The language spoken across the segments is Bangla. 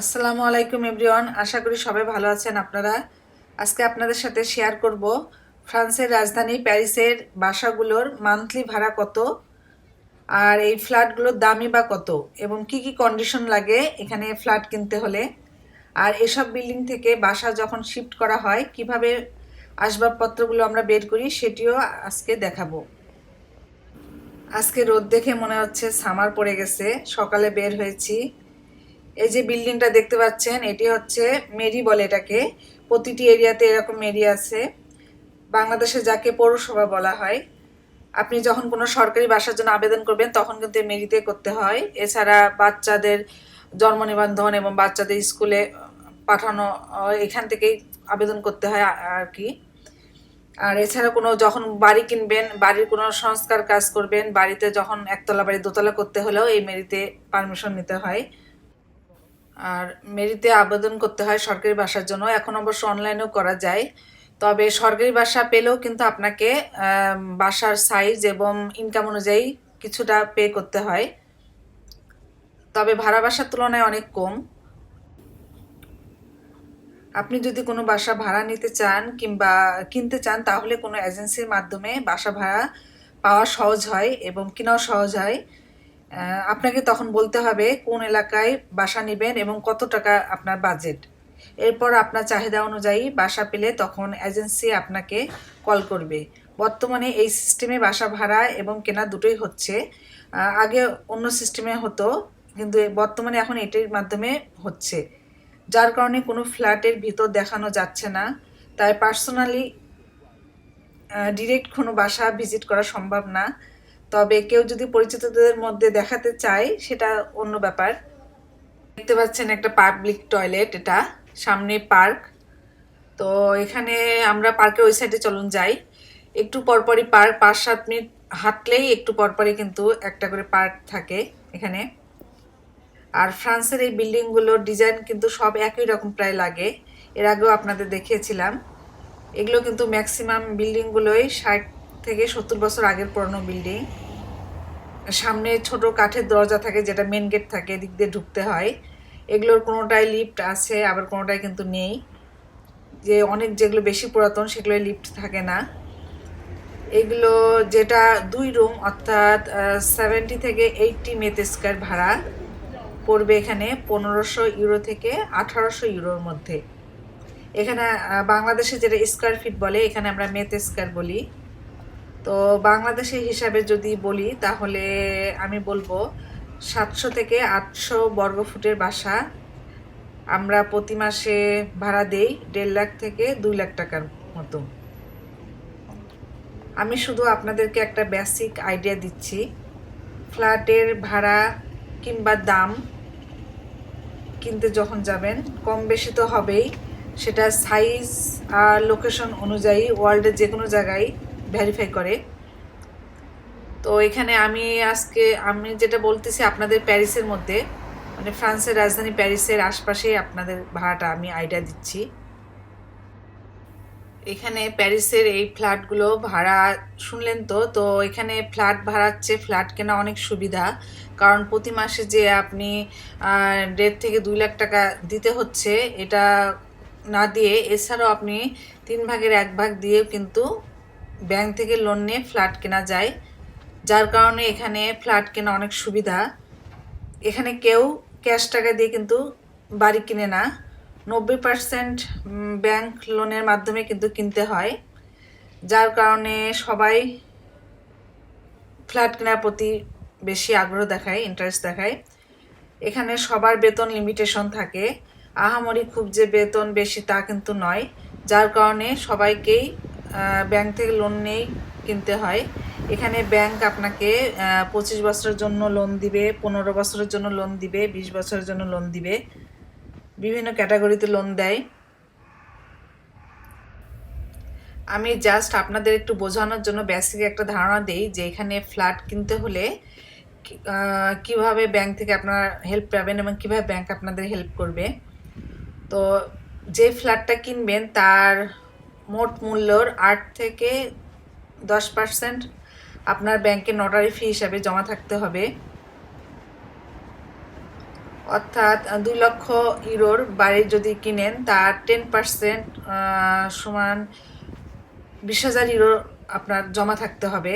আসসালামু আলাইকুম এভরিওয়ান, আশা করি সবাই ভালো আছেন আপনারা। আজকে আপনাদের সাথে শেয়ার করব ফ্রান্সের রাজধানী প্যারিসের বাসাগুলোর মান্থলি ভাড়া কত আর এই ফ্ল্যাটগুলোর দামই বা কত এবং কি কি কন্ডিশন লাগে এখানে ফ্ল্যাট কিনতে হলে। আর এসব বিল্ডিং থেকে বাসা যখন শিফট করা হয়, কীভাবে আসবাবপত্রগুলো আমরা বের করি সেটিও আজকে দেখাবো। আজকে রোদ দেখে মনে হচ্ছে সামার পড়ে গেছে, সকালে বের হয়েছি। এই যে বিল্ডিংটা দেখতে পাচ্ছেন, এটি হচ্ছে মেরি বলে এটাকে। প্রতিটি এরিয়াতে এরকম মেরি আছে। বাংলাদেশে যাকে পৌরসভা বলা হয়, আপনি যখন কোনো সরকারি বাসার জন্য আবেদন করবেন, তখন কিন্তু মেরিতে করতে হয়। এছাড়া বাচ্চাদের জন্ম নিবন্ধন এবং বাচ্চাদের স্কুলে পাঠানো এখান থেকেই আবেদন করতে হয় আর কি। আর এছাড়া কোনো যখন বাড়ি কিনবেন, বাড়ির কোনো সংস্কার কাজ করবেন, বাড়িতে যখন একতলা বাড়ি দোতলা করতে হলেও এই মেরিতে পারমিশন নিতে হয়। আর মেরিতে আবেদন করতে হয় সরকারি বাসার জন্য। এখন অবশ্য অনলাইনেও করা যায়। তবে সরকারি বাসা পেলেও কিন্তু আপনাকে বাসার সাইজ এবং ইনকাম অনুযায়ী কিছুটা পে করতে হয়। তবে ভাড়া বাসার তুলনায় অনেক কম। আপনি যদি কোনো বাসা ভাড়া নিতে চান কিংবা কিনতে চান, তাহলে কোনো এজেন্সির মাধ্যমে বাসা ভাড়া পাওয়া সহজ হয় এবং কেনাও সহজ হয়। আপনাকে তখন বলতে হবে কোন এলাকায় বাসা নেবেন এবং কত টাকা আপনার বাজেট। এরপর আপনার চাহিদা অনুযায়ী বাসা পেলে তখন এজেন্সি আপনাকে কল করবে। বর্তমানে এই সিস্টেমে বাসা ভাড়া এবং কেনা দুটোই হচ্ছে। আগে অন্য সিস্টেমে হতো, কিন্তু বর্তমানে এখন এটির মাধ্যমে হচ্ছে। যার কারণে কোনো ফ্ল্যাটের ভিতর দেখানো যাচ্ছে না। তাই পার্সোনালি ডিরেক্ট কোনো বাসা ভিজিট করা সম্ভব না। তবে কেউ যদি পরিচিতদের মধ্যে দেখাতে চায়, সেটা অন্য ব্যাপার। দেখতে পাচ্ছেন একটা পাবলিক টয়লেট এটা, সামনে পার্ক তো এখানে আমরা পার্কের ওই সাইডে চলুন যাই। একটু পরপরই পার্ক পাঁচ সাত মিনিট হাঁটলেই একটু পরপরই কিন্তু একটা করে পার্ক থাকে এখানে। আর ফ্রান্সের এই বিল্ডিংগুলোর ডিজাইন কিন্তু সব একই রকম প্রায় লাগে। এর আগেও আপনাদের দেখিয়েছিলাম। এগুলো কিন্তু ম্যাক্সিমাম বিল্ডিংগুলোই ষাট থেকে সত্তর বছর আগের পুরনো বিল্ডিং। সামনে ছোট কাঠের দরজা থাকে যেটা মেন গেট থাকে, এদিক দিয়ে ঢুকতে হয়। এগুলোর কোনোটাই লিফট আছে, আবার কোনোটাই কিন্তু নেই। যে অনেক যেগুলো বেশি পুরাতন সেগুলো লিফট থাকে না। এগুলো যেটা দুই রুম অর্থাৎ সেভেন্টি থেকে এইটটি মেতে স্কোয়ার ভাড়া। পড়বে এখানে পনেরোশো ইউরো থেকে আঠারোশো ইউরোর মধ্যে। এখানে বাংলাদেশে যেটা স্কোয়ার ফিট বলে, এখানে আমরা মেতে স্কোয়ার বলি। তো বাংলাদেশের হিসাবে যদি বলি, তাহলে আমি বলব সাতশো থেকে আটশো বর্গ ফুটের বাসা। আমরা প্রতি মাসে ভাড়া দেই দেড় লাখ থেকে দুই লাখ টাকার মতো। আমি শুধু আপনাদেরকে একটা বেসিক আইডিয়া দিচ্ছি। ফ্ল্যাটের ভাড়া কিংবা দাম কিনতে যখন যাবেন, কম বেশি তো হবেই। সেটা সাইজ আর লোকেশন অনুযায়ী ওয়ার্ল্ডের যে কোনো জায়গায় ভেরিফাই করে। তো এখানে আমি আজকে, আমি যেটা বলতেছি আপনাদের প্যারিসের মধ্যে মানে ফ্রান্সের রাজধানী প্যারিসের আশপাশেই আপনাদের ভাড়াটা আমি আইডিয়া দিচ্ছি। এখানে প্যারিসের এই ফ্ল্যাটগুলো ভাড়া, শুনলেন তো? তো এখানে ফ্ল্যাট ভাড়াচ্ছে ফ্ল্যাট কেনা অনেক সুবিধা। কারণ প্রতি মাসে যে আপনি দেড় থেকে দুই লাখ টাকা দিতে হচ্ছে, এটা না দিয়ে, এছাড়াও আপনি তিন ভাগের এক ভাগ দিয়েও কিন্তু ব্যাংক থেকে লোন নিয়ে ফ্ল্যাট কেনা যায়, যার কারণে এখানে ফ্ল্যাট কেনা অনেক সুবিধা। এখানে কেউ ক্যাশ টাকা দিয়ে কিন্তু বাড়ি কিনে না। নব্বই পার্সেন্ট ব্যাংক লোনের মাধ্যমে কিন্তু কিনতে হয়, যার কারণে সবাই ফ্ল্যাট কেনার প্রতি বেশি আগ্রহ দেখায় ইন্টারেস্ট দেখায়। এখানে সবার বেতন লিমিটেশন থাকে। আহামরি খুব যে বেতন বেশি তা কিন্তু নয়, যার কারণে সবাইকেই ব্যাংক থেকে লোন নিয়েই কিনতে হয়। এখানে ব্যাংক আপনাকে পঁচিশ বছরের জন্য লোন দিবে, পনেরো বছরের জন্য লোন দিবে, বিশ বছরের জন্য লোন দিবে। বিভিন্ন ক্যাটাগরিতে লোন দেয়। আমি জাস্ট আপনাদের একটু বোঝানোর জন্য বেসিক একটা ধারণা দেই যে এখানে ফ্ল্যাট কিনতে হলে কীভাবে ব্যাংক থেকে আপনার হেল্প পাবেন এবং কীভাবে ব্যাংক আপনাদের হেল্প করবে। তো যে ফ্ল্যাটটা কিনবেন তার মোট মূল্যর আট থেকে দশ পার্সেন্ট আপনার ব্যাংকে নটারি ফি হিসাবে জমা থাকতে হবে। অর্থাৎ দুই লক্ষ ইউরোর বাড়ি যদি কিনেন, তার টেন পার্সেন্ট সমান বিশ হাজার ইউরো আপনার জমা থাকতে হবে।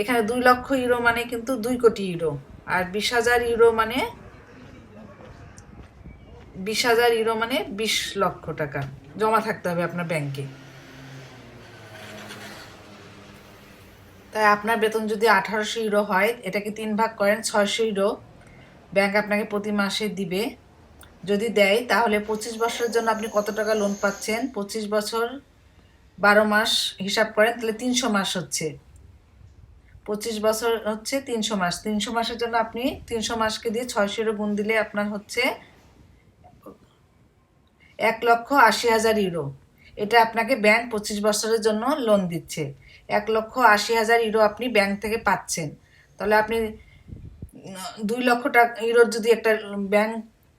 এখানে দুই লক্ষ ইউরো মানে কিন্তু দুই কোটি ইউরো, আর বিশ হাজার ইউরো মানে বিশ হাজার ইউরো মানে বিশ লক্ষ টাকা। জমা থাকতে হবে আপনার ব্যাংকে। তাই আপনার বেতন যদি আঠারোশো ইউরো হয়, এটাকে তিন ভাগ করেন, ছয়শো ইউরো। ব্যাংক আপনাকে প্রতি মাসে দিবে। যদি দেয়, তাহলে পঁচিশ বছরের জন্য আপনি কত টাকা লোন পাচ্ছেন? পঁচিশ বছর, বারো মাস হিসাব করেন, তাহলে তিনশো মাস হচ্ছে। পঁচিশ বছর হচ্ছে তিনশো মাস। তিনশো মাসের জন্য আপনি তিনশো মাসকে দিয়ে ছয়শো ইউরো গুণ দিলে আপনার হচ্ছে এক লক্ষ আশি হাজার ইউরো। এটা আপনাকে ব্যাংক পঁচিশ বছরের জন্য লোন দিচ্ছে। এক লক্ষ আশি হাজার ইউরো আপনি ব্যাংক থেকে পাচ্ছেন। তাহলে আপনি দুই লক্ষ টাকা, ইউরোর যদি একটা ব্যাংক,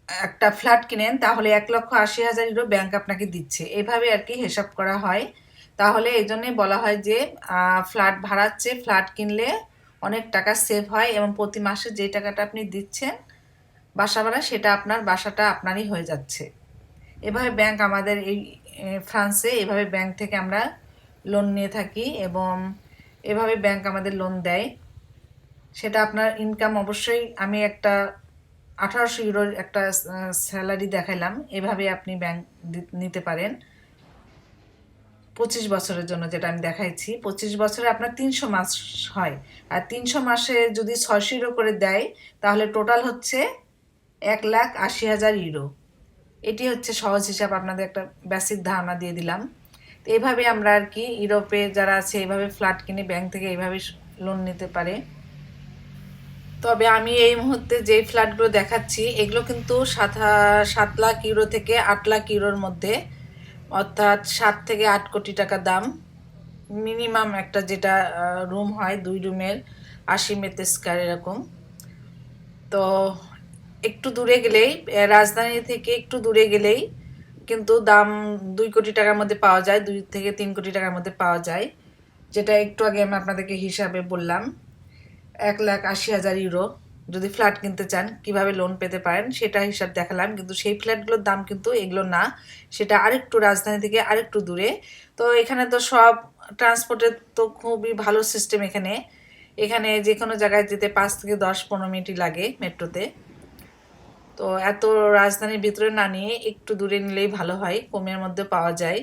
একটা ফ্ল্যাট কিনেন, তাহলে এক লক্ষ আশি হাজার ইউরো ব্যাংক আপনাকে দিচ্ছে। এভাবে আর কি হিসাব করা হয়। তাহলে এই জন্যে বলা হয় যে ফ্ল্যাট ভাড়াচ্ছে, ফ্ল্যাট কিনলে অনেক টাকা সেভ হয় এবং প্রতি মাসে যে টাকাটা আপনি দিচ্ছেন বাসা ভাড়া, সেটা আপনার বাসাটা আপনারই হয়ে যাচ্ছে। এভাবে ব্যাংক আমাদের এই ফ্রান্সে এভাবে ব্যাংক থেকে আমরা লোন নিয়ে থাকি এবং এভাবে ব্যাংক আমাদের লোন দেয়। সেটা আপনার ইনকাম অবশ্যই আমি একটা আঠারোশো ইউরোর একটা স্যালারি দেখাইলাম। এভাবে আপনি ব্যাংক নিতে পারেন। পঁচিশ বছরের জন্য যেটা আমি দেখাইছি, পঁচিশ বছরে আপনার তিনশো মাস হয়। আর তিনশো মাসে যদি ছয়শো ইউরো করে দেয়, তাহলে টোটাল হচ্ছে এক লাখ আশি হাজার ইউরো এটি হচ্ছে সহজ হিসাব, আপনাদের একটা বেসিক ধারণা দিয়ে দিলাম। তো এইভাবে আমরা আর কি ইউরোপে যারা আছে এইভাবে ফ্ল্যাট কিনে ব্যাংক থেকে এইভাবে লোন নিতে পারে। তবে আমি এই মুহূর্তে যে ফ্ল্যাটগুলো দেখাচ্ছি, এগুলো কিন্তু সাত সাত লাখ ইউরো থেকে আট লাখ ইউরোর মধ্যে। অর্থাৎ সাত থেকে আট কোটি টাকা দাম। মিনিমাম একটা যেটা রুম হয়, দুই রুমের আশি মেতে স্কোয়ার এরকম। তো একটু দূরে গেলেই রাজধানী থেকে একটু দূরে গেলেই কিন্তু দাম দুই কোটি টাকার মধ্যে পাওয়া যায়, দুই থেকে তিন কোটি টাকার মধ্যে পাওয়া যায়। যেটা একটু আগে আমি আপনাদেরকে হিসাবে বললাম, এক লাখ আশি হাজার ইউরো। যদি ফ্ল্যাট কিনতে চান, কীভাবে লোন পেতে পারেন সেটা হিসাব দেখালাম, কিন্তু সেই ফ্ল্যাটগুলোর দাম কিন্তু এগুলো না। সেটা আরেকটু রাজধানী থেকে আরেকটু দূরে। তো এখানে তো সব ট্রান্সপোর্টের তো খুবই ভালো সিস্টেম এখানে। এখানে যে কোনো জায়গায় যেতে পাঁচ থেকে দশ পনেরো মিনিটই লাগে মেট্রোতে তো এত রাজধানীর ভিতরে না নিয়ে একটু দূরে নিলেই ভালো হয়, কমের মধ্যে পাওয়া যায়।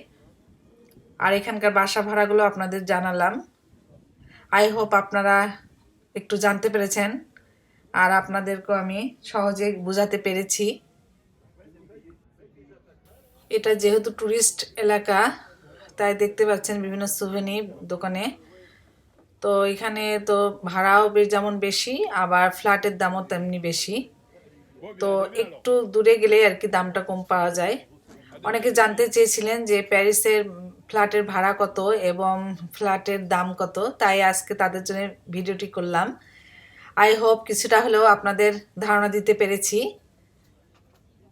আর এখানকার বাসা ভাড়াগুলো আপনাদের জানালাম। আই হোপ আপনারা একটু জানতে পেরেছেন। আর আপনাদেরকেও আমি সহজে বোঝাতে পেরেছি। এটা যেহেতু ট্যুরিস্ট এলাকা, তাই দেখতে পাচ্ছেন বিভিন্ন সুভেনি দোকানে। তো এখানে তো ভাড়াও যেমন বেশি, আবার ফ্ল্যাটের দামও তেমনি বেশি। তো একটু দূরে গেলে আর কি দামটা কম পাওয়া যায়। অনেকে জানতে চেয়েছিলেন যে প্যারিসের ফ্ল্যাটের ভাড়া কত এবং ফ্ল্যাটের দাম কত, তাই আজকে তাদের জন্য ভিডিওটি করলাম। আই হোপ কিছুটা হলেও আপনাদের ধারণা দিতে পেরেছি।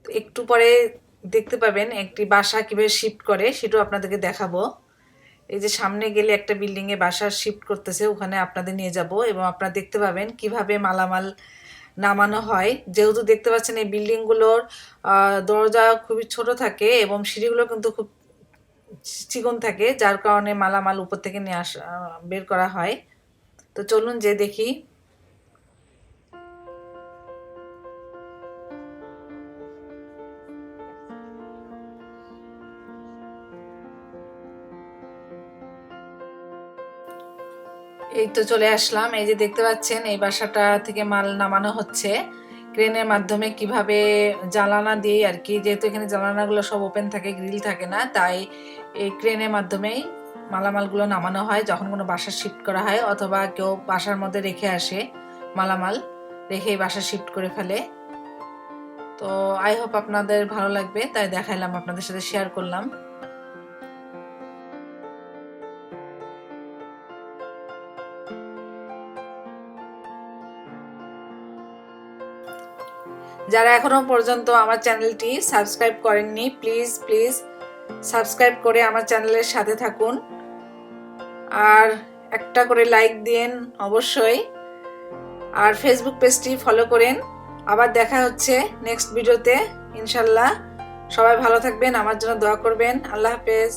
একটু পরে দেখতে পাবেন একটি বাসা কীভাবে শিফট করে, সেটাও আপনাদেরকে দেখাবো। এই যে সামনে গেলে একটা বিল্ডিংয়ে বাসা শিফট করতেছে, ওখানে আপনাদের নিয়ে যাব এবং আপনারা দেখতে পাবেন কীভাবে মালামাল নামানো হয়। যেহেতু দেখতে পাচ্ছেন এই বিল্ডিংগুলোর দরজা খুবই ছোট থাকে এবং সিঁড়িগুলো কিন্তু খুব চিকন থাকে, যার কারণে মালামাল উপর থেকে নিয়ে আসা বের করা হয়। তো চলুন যে দেখি। এই তো চলে আসলাম। এই যে দেখতে পাচ্ছেন, এই বাসাটা থেকে মাল নামানো হচ্ছে। ক্রেনের মাধ্যমে কীভাবে জ্বালানা দিয়ে আর কি, যেহেতু এখানে জ্বালানাগুলো সব ওপেন থাকে গ্রিল থাকে না, তাই এই ক্রেনের মাধ্যমেই মালামালগুলো নামানো হয়, যখন কোনো বাসা শিফট করা হয় অথবা কেউ বাসার মধ্যে রেখে আসে মালামাল, রেখে এই বাসা শিফট করে ফেলে। তো আই হোপ আপনাদের ভালো লাগবে, তাই দেখাইলাম, আপনাদের সাথে শেয়ার করলাম। যারা এখনও পর্যন্ত আমার চ্যানেলটি সাবস্ক্রাইব করেননি, প্লিজ প্লিজ সাবস্ক্রাইব করে আমার চ্যানেলের সাথে থাকুন। আর একটা করে লাইক দিন অবশ্যই। আর ফেসবুক পেজটি ফলো করেন। আবার দেখা হচ্ছে নেক্সট ভিডিওতে ইনশাল্লাহ সবাই ভালো থাকবেন, আমার জন্য দোয়া করবেন। আল্লাহ হাফেজ।